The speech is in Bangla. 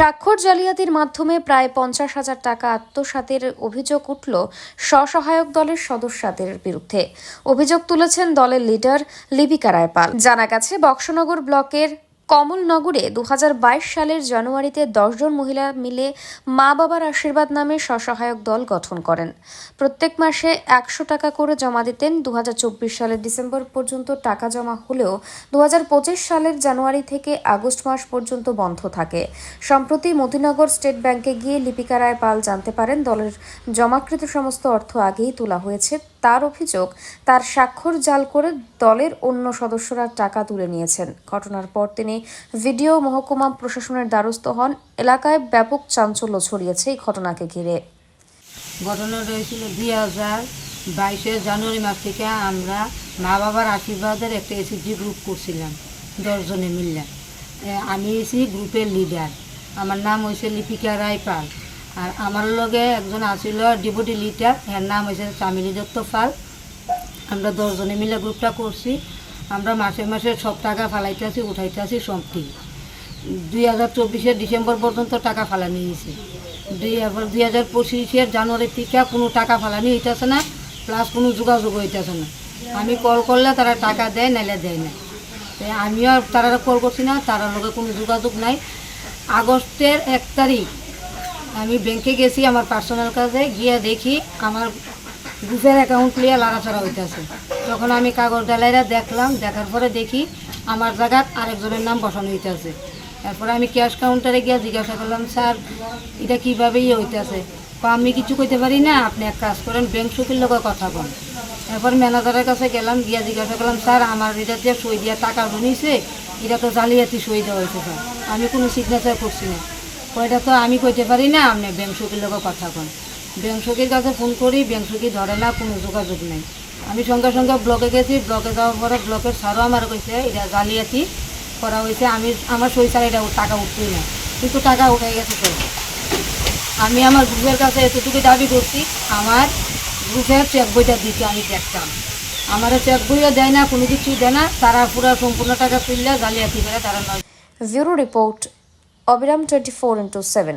স্বাক্ষর জালিয়াতির মাধ্যমে প্রায় পঞ্চাশ হাজার টাকা আত্মসাতের অভিযোগ উঠল স্বসহায়ক দলের সদস্যদের বিরুদ্ধে। অভিযোগ তুলেছেন দলের লিডার লিপিকা রায়পাল। জানা গেছে, বক্সনগর ব্লকের কমলনগরে দু হাজার বাইশ সালের জানুয়ারিতে দশজন মহিলা মিলে মা বাবার আশীর্বাদ নামে স্বসহায়ক দল গঠন করেন। প্রত্যেক মাসে একশো টাকা করে জমা দিতেন দু হাজার চব্বিশ সালের ডিসেম্বর পর্যন্ত টাকা জমা হলেও দু হাজার পঁচিশ সালের জানুয়ারি থেকে আগস্ট মাস পর্যন্ত বন্ধ থাকে। সম্প্রতি মতিনগর স্টেট ব্যাংকে গিয়ে লিপিকা রায় পাল জানতে পারেন, দলের জমাকৃত সমস্ত অর্থ আগেই তোলা হয়েছে। তার অভিযোগ তার স্বাক্ষর জাল করে দলের অন্য সদস্যরা টাকা তুলে নিয়েছেন। ঘটনার পর তিনি ভিডিও মহকুমা প্রশাসনের দ্বারস্থ হন। এলাকায় ব্যাপক চাঞ্চল্য ছড়িয়েছে এই ঘটনাকে ঘিরে। ঘটনা হয়েছিল দুই হাজার বাইশে জানুয়ারি মাস থেকে আমরা মা বাবার আশীর্বাদের একটা এসিজি গ্রুপ করছিলাম দশজনে মিললে এ, আমি এসি গ্রুপের লিডার আমার নাম হয়েছে লিপিকা রায় পাল আর আমার লগে একজন আছিল ডিপুটি লিডার এর নাম হয়েছে চামিলি দত্ত পাল। আমরা দশজনে মিলে গ্রুপটা করছি। আমরা মাসে মাসে সব টাকা ফালাইতে আছি, উঠাইতে আছি, সবটি। দুই হাজার চব্বিশের ডিসেম্বর পর্যন্ত টাকা ফালানি হয়েছে দুই হাজার দুই হাজার পঁচিশের জানুয়ারি থেকে কোনো টাকা ফালানি হইতেছে না, প্লাস কোনো যোগাযোগ হইতেছে না। আমি কল করলে তারা টাকা দেয়, নাইলে দেয় না। আমিও তারা কল করছি না, তারার লগে কোনো যোগাযোগ নাই। আগস্টের এক তারিখ আমি ব্যাংকে গেছি, আমার পার্সোনাল কাজে, গিয়ে দেখি আমার গ্রুপের অ্যাকাউন্ট নিয়ে লাড়াচাড়া হইতেছে। তখন আমি কাগজ ডালাইরা দেখলাম, দেখার পরে দেখি আমার জায়গাত আরেকজনের নাম বসানো হইতেছে। তারপরে আমি ক্যাশ কাউন্টারে গিয়ে জিজ্ঞাসা করলাম, স্যার, এটা কীভাবে ইয়ে হইতেছে? আমি কিছু কইতে পারি না, আপনি এক কাজ করেন ব্যাংক সকির লগে কথা বল এরপর ম্যানেজারের কাছে গেলাম, গিয়া জিজ্ঞাসা করলাম, স্যার, আমার এটা যে সই দিয়া টাকা নিয়েছে এটা তো জালিয়াতি সই দেওয়া হয়েছে স্যার। আমি কোনো সিগনেচার করছি না। কয়টা তো আমি কইতে পারি না, আপনি ব্যাংক সকির লগে কথা কন। ব্যাংক সকির কাছে ফোন করি ব্যাংক সকি ধরে না, কোনো যোগাযোগ নেই। আমি সঙ্গে সঙ্গে ব্লকে গেছি ব্লকে যাওয়ার পরে ব্লকের স্যারও আমার কইছে, এটা জালিয়াতি করা হয়েছে আমি, আমার সই স্যার এটা টাকা উঠতই না। কিন্তু টাকা উঠে গেছে তো আমি আমার গ্রুপের কাছে এতটুকু দাবি করছি, আমার গ্রুপের চেক বইটা দিতে আমি দেখতাম। আমার চেক বইও দেয় না, কোনো কিছু দেয় না, তারা পুরো সম্পূর্ণ টাকা তুললে জালিয়াতি করে তারা নয়। ব্যুরো রিপোর্ট অবিরাম টোয়েন্টি ফোর ইন্টু সেভেন